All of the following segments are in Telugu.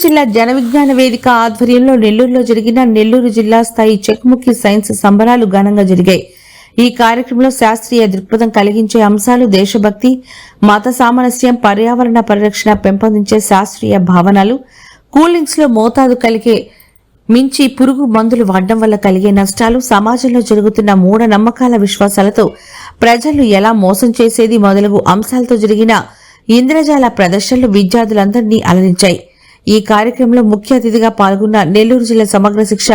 జిల్లా జన విజ్ఞాన వేదిక ఆధ్వర్యంలో నెల్లూరులో జరిగిన నెల్లూరు జిల్లా స్థాయి చెక్ముఖి సైన్స్ సంబరాలు ఘనంగా జరిగాయి. ఈ కార్యక్రమంలో శాస్త్రీయ దృక్పథం కలిగించే అంశాలు దేశభక్తి మత సామరస్యం పర్యావరణ పరిరక్షణ పెంపొందించే శాస్త్రీయ భావనలు కూలింగ్స్లో మోతాదు కలిగే మించి పురుగు మందులు వాడడం వల్ల కలిగే నష్టాలు సమాజంలో జరుగుతున్న మూఢ నమ్మకాల విశ్వాసాలతో ప్రజలు ఎలా మోసం చేసేది మొదలగు అంశాలతో జరిగిన ఇంద్రజాల ప్రదర్శనలు విద్యార్థులందరినీ అలరించాయి. ఈ కార్యక్రమంలో ముఖ్య అతిథిగా పాల్గొన్న నెల్లూరు జిల్లా Samagra Shiksha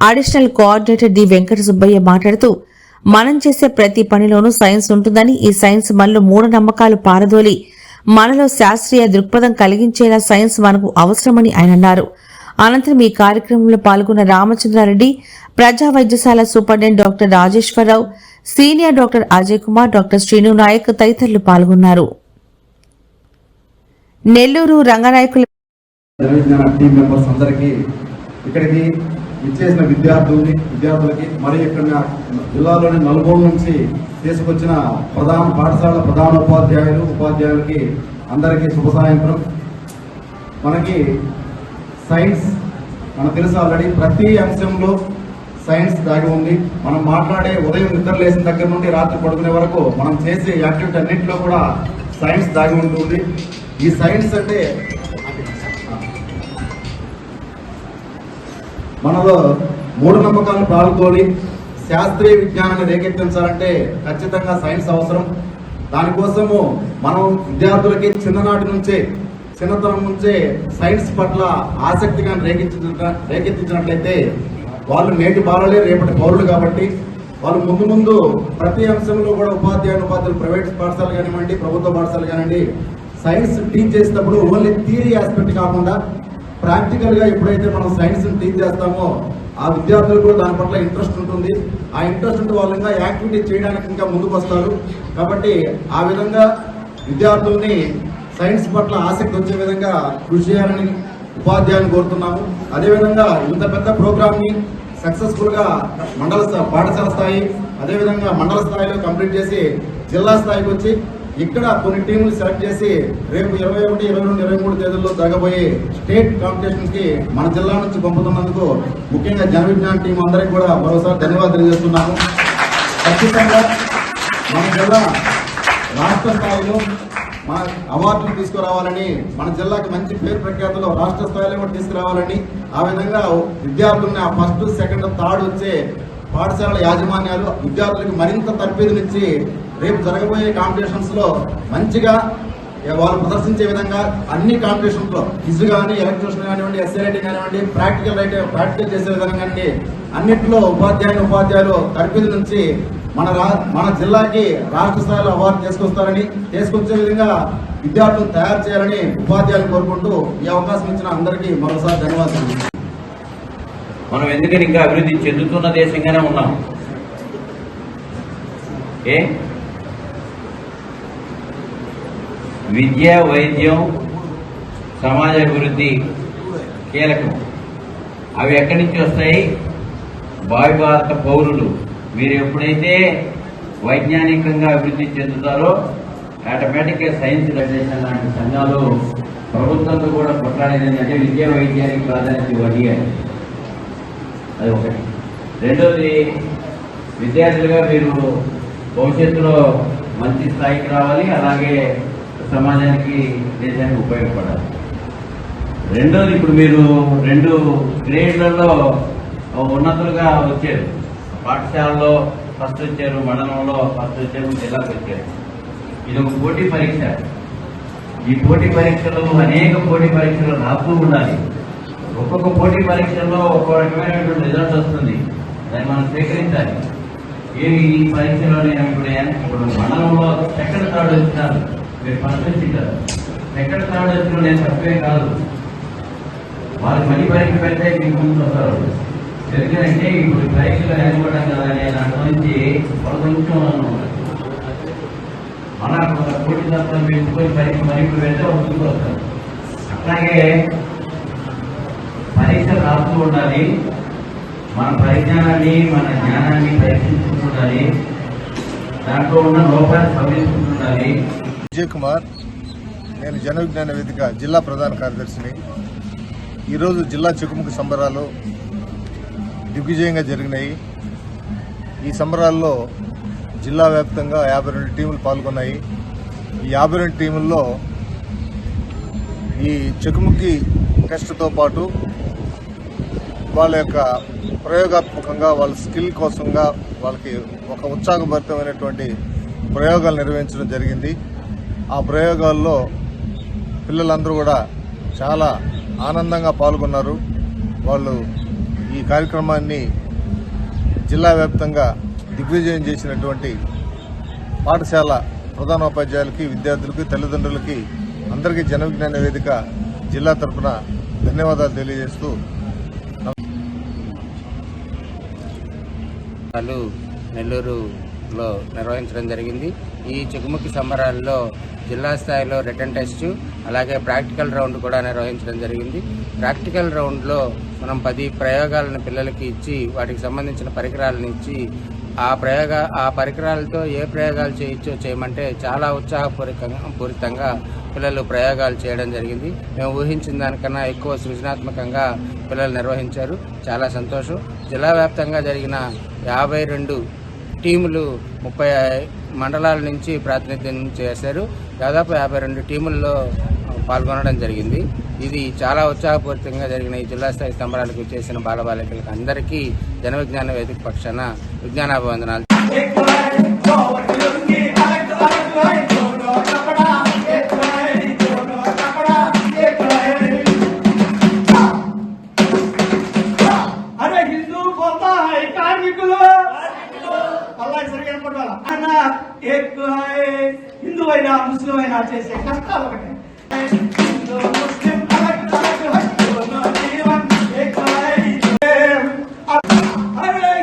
additional coordinator D Venkata Subbaiah మాట్లాడుతూ మనం చేసే ప్రతి పనిలోనూ సైన్స్ ఉంటుందని ఈ సైన్స్ మనలో మూఢనమ్మకాలు పారదోలి మనలో శాస్త్రీయ దృక్పథం కలిగించేలా సైన్స్ మనకు అవసరమని ఆయన అన్నారు. అనంతరం ఈ కార్యక్రమంలో పాల్గొన్న రామచంద్రారెడ్డి ప్రజా వైద్యశాల superintendent doctor Rajeshwara Rao senior doctor Ajay Kumar doctor Srinu Naik తదితరులు పాల్గొన్నారు. నెల్లూరు రంగనాయకుల జనవిజ్ఞాన టీం మెంబర్స్ అందరికీ ఇక్కడికి ఇచ్చేసిన విద్యార్థుల్ని విద్యార్థులకి మరి ఇక్కడ జిల్లాలోని నలుమూల నుంచి తీసుకొచ్చిన ప్రధాన పాఠశాల ప్రధాన ఉపాధ్యాయులు ఉపాధ్యాయులకి అందరికీ శుభ సాయంత్రం. మనకి సైన్స్ మనకు తెలుసు ఆల్రెడీ ప్రతి అంశంలో సైన్స్ దాగి ఉంది. మనం మాట్లాడే ఉదయం నిద్రలేసిన దగ్గర నుండి రాత్రి పడుకునే వరకు మనం చేసే యాక్టివిటీ అన్నింటిలో కూడా సైన్స్ దాగి ఉంటుంది. ఈ సైన్స్ అంటే మనలో మూఢనమ్మకాలను పాల్గొని శాస్త్రీయ విజ్ఞానాన్ని రేకెత్తించాలంటే ఖచ్చితంగా సైన్స్ అవసరం. దానికోసము మనం విద్యార్థులకి చిన్ననాటి నుంచే చిన్నతనం నుంచే సైన్స్ పట్ల ఆసక్తిగా రేకెత్తించ రేకెత్తించినట్లయితే వాళ్ళు నేటి బాలలే రేపటి పౌరులు కాబట్టి వాళ్ళు ముందు ముందు ప్రతి అంశంలో కూడా ఉపాధ్యాయులు ఉపాధ్యాయులు ప్రైవేట్ పాఠశాలలు కానివ్వండి ప్రభుత్వ పాఠశాలలు కానివ్వండి సైన్స్ టీచ్ చేసేటప్పుడు ఓన్లీ థియరీ ఆస్పెక్ట్ కాకుండా ప్రాక్టికల్గా ఎప్పుడైతే మనం సైన్స్ టీచ్ చేస్తామో ఆ విద్యార్థులకు కూడా దాని పట్ల ఇంట్రెస్ట్ ఉంటుంది. ఆ ఇంట్రెస్ట్ ఉంటే వాళ్ళు ఇంకా యాక్టివిటీ చేయడానికి ఇంకా ముందుకు వస్తారు. కాబట్టి ఆ విధంగా విద్యార్థుల్ని సైన్స్ పట్ల ఆసక్తి వచ్చే విధంగా కృషి చేయాలని ఉపాధ్యాయులు కోరుతున్నాము. అదేవిధంగా ఇంత పెద్ద ప్రోగ్రామ్ని సక్సెస్ఫుల్గా మండల పాఠశాల స్థాయి అదేవిధంగా మండల స్థాయిలో కంప్లీట్ చేసి జిల్లా స్థాయికి వచ్చి ఇక్కడ కొన్ని టీంలు సెలెక్ట్ చేసి రేపు ఇరవై ఒకటి ఇరవై రెండు ఇరవై మూడు తేదీల్లో జరగబోయే స్టేట్ కాంపిటీషన్కి మన జిల్లా నుంచి పంపుతున్నందుకు ముఖ్యంగా జనవిజ్ఞాన్ టీం అందరికీ కూడా మరోసారి ధన్యవాదాలు తెలియజేస్తున్నాము. ఖచ్చితంగా మన జిల్లా రాష్ట్ర స్థాయిలో మన అవార్డులు తీసుకురావాలని మన జిల్లాకి మంచి పేరు ప్రఖ్యాతులు రాష్ట్ర స్థాయిలో కూడా తీసుకురావాలని ఆ విధంగా విద్యార్థుల్ని ఆ ఫస్ట్ సెకండ్ థర్డ్ వచ్చే పాఠశాలల యాజమాన్యాలు విద్యార్థులకు మరింత తర్ఫీదునిచ్చి రేపు జరగబోయే కాంపిటీషన్స్లో మంచిగా వాళ్ళు ప్రదర్శించే విధంగా అన్ని కాంపిటీషన్స్లో క్విజ్ కానీ ఎలక్ట్రిషన్ కానివ్వండి ఎస్ఏ రైటింగ్ కానివ్వండి ప్రాక్టికల్ రైటింగ్ ప్రాక్టికల్ చేసే విధంగా అన్నింటిలో ఉపాధ్యాయులు ఉపాధ్యాయులు తరఫీదు నుంచి మన రా మన జిల్లాకి రాష్ట్ర స్థాయిలో అవార్డు తీసుకొస్తారని తీసుకొచ్చే విధంగా విద్యార్థులు తయారు చేయాలని ఉపాధ్యాయులు కోరుకుంటూ ఈ అవకాశం ఇచ్చిన అందరికీ మరోసారి ధన్యవాదాలు. మనం ఎందుకని ఇంకా అభివృద్ధి చెందుతున్న దేశంగానే ఉన్నాం? ఏ? విద్య వైద్యం సమాజ అభివృద్ధి కీలకం. అవి ఎక్కడి నుంచి వస్తాయి? భావి భారత పౌరులు. మీరు ఎప్పుడైతే వైజ్ఞానికంగా అభివృద్ధి చెందుతారో ఆటోమేటిక్గా సైన్స్ ఫెడరేషన్ లాంటి సంఘాలు ప్రభుత్వంతో కూడా కొట్లాడేది విద్యా వైద్యానికి ప్రాధాన్యత ఇవ్వాలి అని. అది ఒకటి. రెండోది విద్యార్థులుగా మీరు భవిష్యత్తులో మంచి స్థాయికి రావాలి. అలాగే సమాజానికి దేశానికి ఉపయోగపడాలి. రెండోది ఇప్పుడు మీరు రెండు గ్రేడ్లలో ఉన్నతులుగా వచ్చారు. పాఠశాలలో ఫస్ట్ వచ్చారు మండలంలో ఫస్ట్ వచ్చారు జిల్లాకు వచ్చారు. ఇది ఒక పోటీ పరీక్ష. ఈ పోటీ పరీక్షలు అనేక పోటీ పరీక్షలు రాస్తూ ఉండాలి. ఒక్కొక్క పోటీ పరీక్షల్లో ఒక్కో రకమైనటువంటి రిజల్ట్ వస్తుంది. దాన్ని మనం స్వీకరించాలి. ఏమి ఈ పరీక్షలో నేను ఇప్పుడు ఇప్పుడు మండలంలో సెకండ్ థర్డ్ వచ్చినారు. మీరు ఫస్ట్ వచ్చింటారు థర్డ్ వచ్చిన నేను తప్పే కాదు. వాళ్ళు మళ్ళీ పరీక్ష పెడితే మీకు ముందు వస్తారు. ఎందుకంటే ఇప్పుడు పరీక్షలు అనుకోవడం కదా నేను దాంట్లో నుంచి వాళ్ళు మన పోటీ తత్వం పెట్టుకొని పరీక్ష మరి పెడితే వాళ్ళు ముందుకు వస్తారు. అట్లాగే పరీక్ష రాస్తూ ఉండాలి. మన పరిజ్ఞానాన్ని మన జ్ఞానాన్ని పరీక్షించుకుంటూ ఉండాలి. దాంట్లో ఉన్న లోపాలు సవరించుకుంటూ ఉండాలి. విజయ్ కుమార్ నేను జన విజ్ఞాన వేదిక జిల్లా ప్రధాన కార్యదర్శిని. ఈరోజు జిల్లా చెక్కుముఖి సంబరాలు దిగ్విజయంగా జరిగినాయి. ఈ సంబరాల్లో జిల్లా వ్యాప్తంగా యాభై రెండు టీములు పాల్గొన్నాయి. ఈ యాభై రెండు టీముల్లో ఈ చెక్కుముఖి టెస్ట్తో పాటు వాళ్ళ యొక్క ప్రయోగాత్మకంగా వాళ్ళ స్కిల్ కోసంగా వాళ్ళకి ఒక ఉత్సాహభరితమైనటువంటి ప్రయోగాలు నిర్వహించడం జరిగింది. ఆ ప్రయోగాల్లో పిల్లలందరూ కూడా చాలా ఆనందంగా పాల్గొన్నారు. వాళ్ళు ఈ కార్యక్రమాన్ని జిల్లా వ్యాప్తంగా దిగ్విజయం చేసినటువంటి పాఠశాల ప్రధానోపాధ్యాయులకి విద్యార్థులకి తల్లిదండ్రులకి అందరికీ జన విజ్ఞాన వేదిక జిల్లా తరఫున ధన్యవాదాలు తెలియజేస్తూ నెల్లూరు లో నిర్వహించడం జరిగింది. ఈ చెకుముకి సంబరాల్లో జిల్లా స్థాయిలో రిటర్న్ టెస్ట్ అలాగే ప్రాక్టికల్ రౌండ్ కూడా నిర్వహించడం జరిగింది. ప్రాక్టికల్ రౌండ్లో మనం పది ప్రయోగాలను పిల్లలకి ఇచ్చి వాటికి సంబంధించిన పరికరాలను ఇచ్చి ఆ ప్రయోగ ఆ పరికరాలతో ఏ ప్రయోగాలు చేయొచ్చో చేయమంటే చాలా ఉత్సాహపూరితంగా పూరితంగా పిల్లలు ప్రయోగాలు చేయడం జరిగింది. మేము ఊహించిన దానికన్నా ఎక్కువ సృజనాత్మకంగా పిల్లలు నిర్వహించారు. చాలా సంతోషం. జిల్లా వ్యాప్తంగా జరిగిన యాభై రెండు టీములు ముప్పై మండలాల నుంచి ప్రాతినిధ్యం చేశారు. దాదాపు యాభై రెండు టీముల్లో పాల్గొనడం జరిగింది. ఇది చాలా ఉత్సాహపూరితంగా జరిగిన ఈ జిల్లా స్థాయి స్తంభాలకు చేసిన బాలబాలికలకు అందరికీ జన విజ్ఞాన వేదిక పక్షాన విజ్ఞానాభివందనాలు హిందూ అయినా ముస్లిం అయినా చేసే కష్టాలు ఒకటే. హిందూ ముస్లిం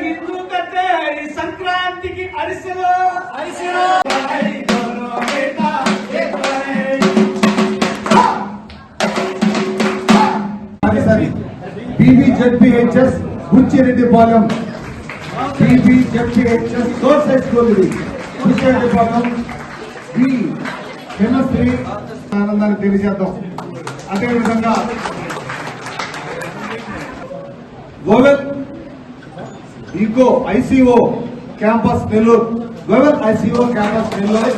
హిందూ కట్టే సంక్రాంతికి అరిసెలు అరిసెలు BBZPHS Buchireddypalem. BBZPHS girls high school ఇది బుచ్చిరెడ్డిపాలెం బి కెమిస్ట్రీ ఆనందాన్ని తెలియజేద్దాం. అదేవిధంగా గోవెల్ eco ICO campus Nellore. గోవెల్ ICO campus Nellore.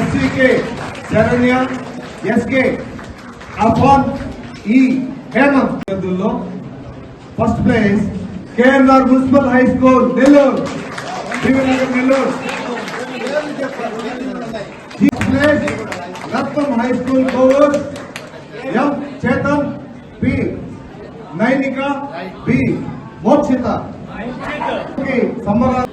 SCK Saranya SK Afan E Hemanth విద్యార్థుల్లో first place KNR municipal high school Nellore. Srinagar Nellore. Fifth place Ratnam high school Kovur M Chetan B Nainika B Mokshita. సంబరాలు